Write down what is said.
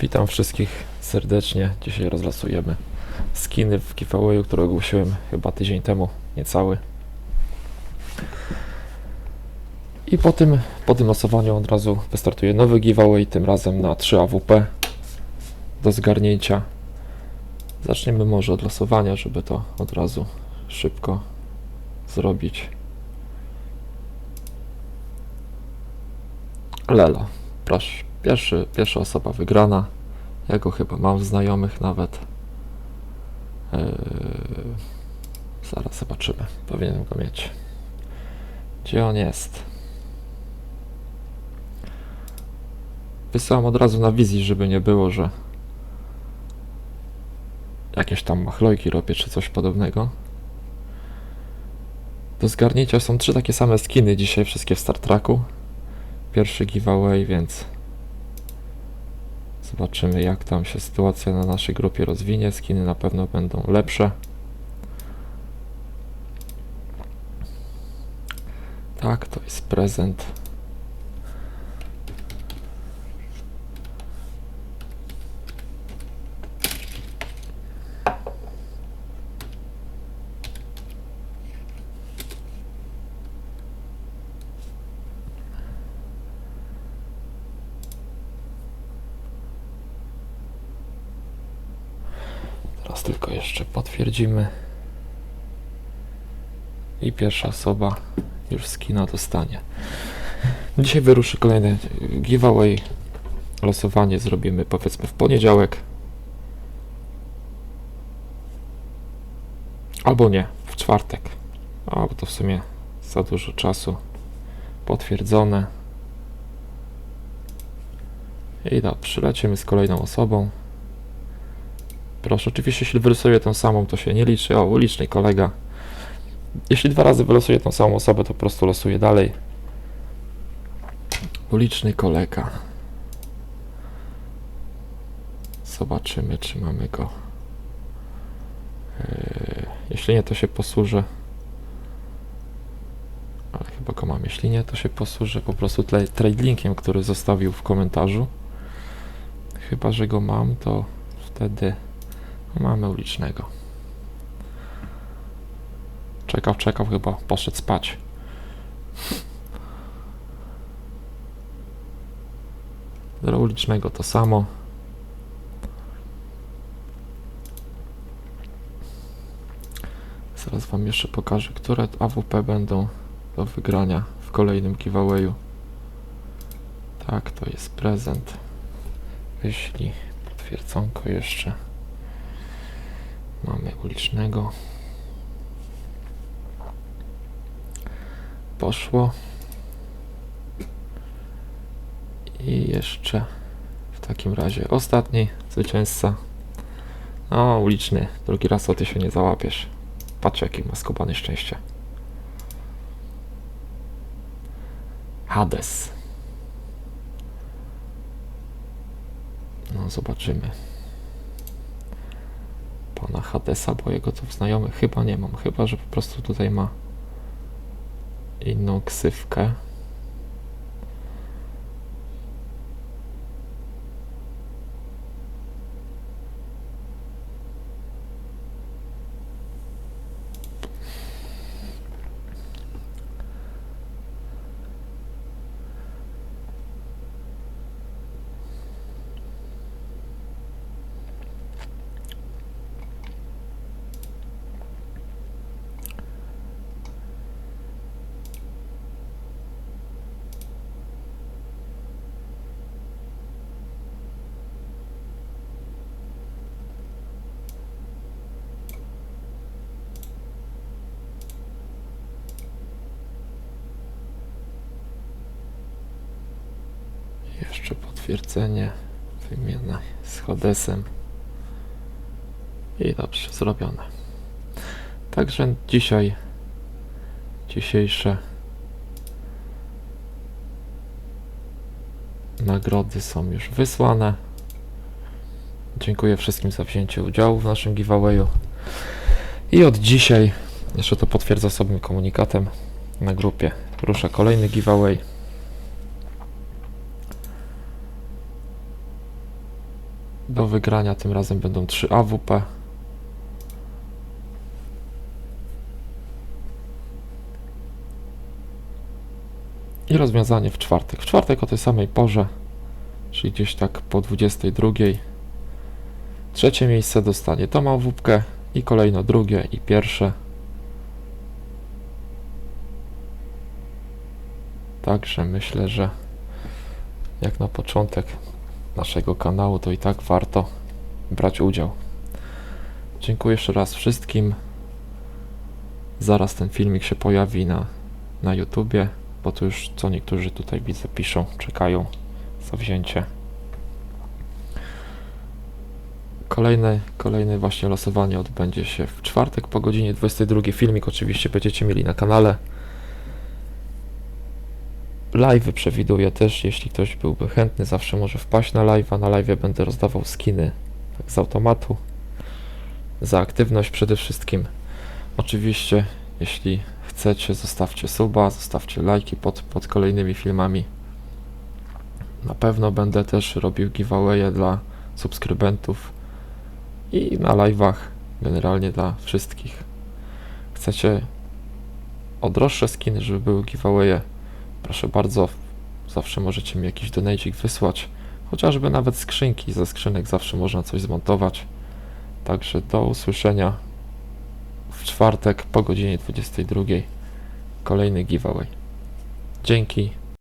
Witam wszystkich serdecznie. Dzisiaj rozlasujemy skiny w giveawayu, który ogłosiłem chyba tydzień temu, niecały. I po tym, po tym losowaniu od razu wystartuje nowy giveaway, tym razem na 3 AWP do zgarnięcia. Zaczniemy może od losowania, żeby to od razu szybko zrobić. Lelo, proszę. Pierwszy, pierwsza osoba wygrana. Ja go chyba mam znajomych nawet. Yy, zaraz zobaczymy. Powinienem go mieć. Gdzie on jest? Wysyłam od razu na wizji, żeby nie było, że jakieś tam machlojki robię czy coś podobnego. Do zgarnięcia są trzy takie same skiny dzisiaj, wszystkie w Star Treku. Pierwszy giveaway, więc Zobaczymy jak tam się sytuacja na naszej grupie rozwinie. Skiny na pewno będą lepsze. Tak, to jest prezent. Teraz tylko jeszcze potwierdzimy. I pierwsza osoba już skina dostanie. Dzisiaj wyruszy kolejny giveaway. Losowanie zrobimy powiedzmy w poniedziałek. Albo nie, w czwartek. A, bo to w sumie za dużo czasu. Potwierdzone. I dobrze, lecimy z kolejną osobą. Proszę, oczywiście jeśli wylosuję tą samą, to się nie liczy. O, uliczny kolega. Jeśli dwa razy wylosuję tą samą osobę, to po prostu losuję dalej. Uliczny kolega. Zobaczymy, czy mamy go. Yy, jeśli nie, to się posłużę. Ale chyba go mam. Jeśli nie, to się posłużę po prostu tra- trade linkiem, który zostawił w komentarzu. Chyba, że go mam, to wtedy Mamy ulicznego. Czekał, czekał, chyba poszedł spać. Dla ulicznego to samo. Zaraz wam jeszcze pokażę, które AWP będą do wygrania w kolejnym giveawayu. Tak, to jest prezent. Wyślij potwierdzonko jeszcze. Mamy ulicznego. Poszło. I jeszcze w takim razie ostatni zwycięzca. O, uliczny. Drugi raz o ty się nie załapiesz. Patrz jaki ma skopane szczęście. Hades. No, zobaczymy Hadesa, bo jego tu znajomych chyba nie mam, chyba że po prostu tutaj ma inną ksywkę. Jeszcze potwierdzenie, wymiana z Hadesem. I dobrze, zrobione. Także dzisiaj, dzisiejsze nagrody są już wysłane. Dziękuję wszystkim za wzięcie udziału w naszym giveawayu. I od dzisiaj, jeszcze to potwierdza osobnym komunikatem na grupie, rusza kolejny giveaway. Do wygrania tym razem będą 3 AWP. I rozwiązanie w czwartek. W czwartek o tej samej porze, czyli gdzieś tak po 22. Trzecie miejsce dostanie tą AWP i kolejno drugie i pierwsze. Także myślę, że jak na początek naszego kanału, to i tak warto brać udział. Dziękuję jeszcze raz wszystkim. Zaraz ten filmik się pojawi na, na YouTubie, bo tu już co niektórzy tutaj widzę piszą, czekają za wzięcie. Kolejne, kolejne właśnie losowanie odbędzie się w czwartek po godzinie 22. Filmik oczywiście będziecie mieli na kanale. Live przewiduję też, jeśli ktoś byłby chętny, zawsze może wpaść na live'a. Na live będę rozdawał skiny tak z automatu. Za aktywność przede wszystkim. Oczywiście, jeśli chcecie, zostawcie suba, zostawcie lajki pod, pod kolejnymi filmami. Na pewno będę też robił giveawaye dla subskrybentów i na live'ach generalnie dla wszystkich. Chcecie o droższe skiny, żeby były giveawaye, proszę bardzo, zawsze możecie mi jakiś donajcik wysłać, chociażby nawet skrzynki, ze skrzynek zawsze można coś zmontować. Także do usłyszenia w czwartek po godzinie 22. Kolejny giveaway. Dzięki.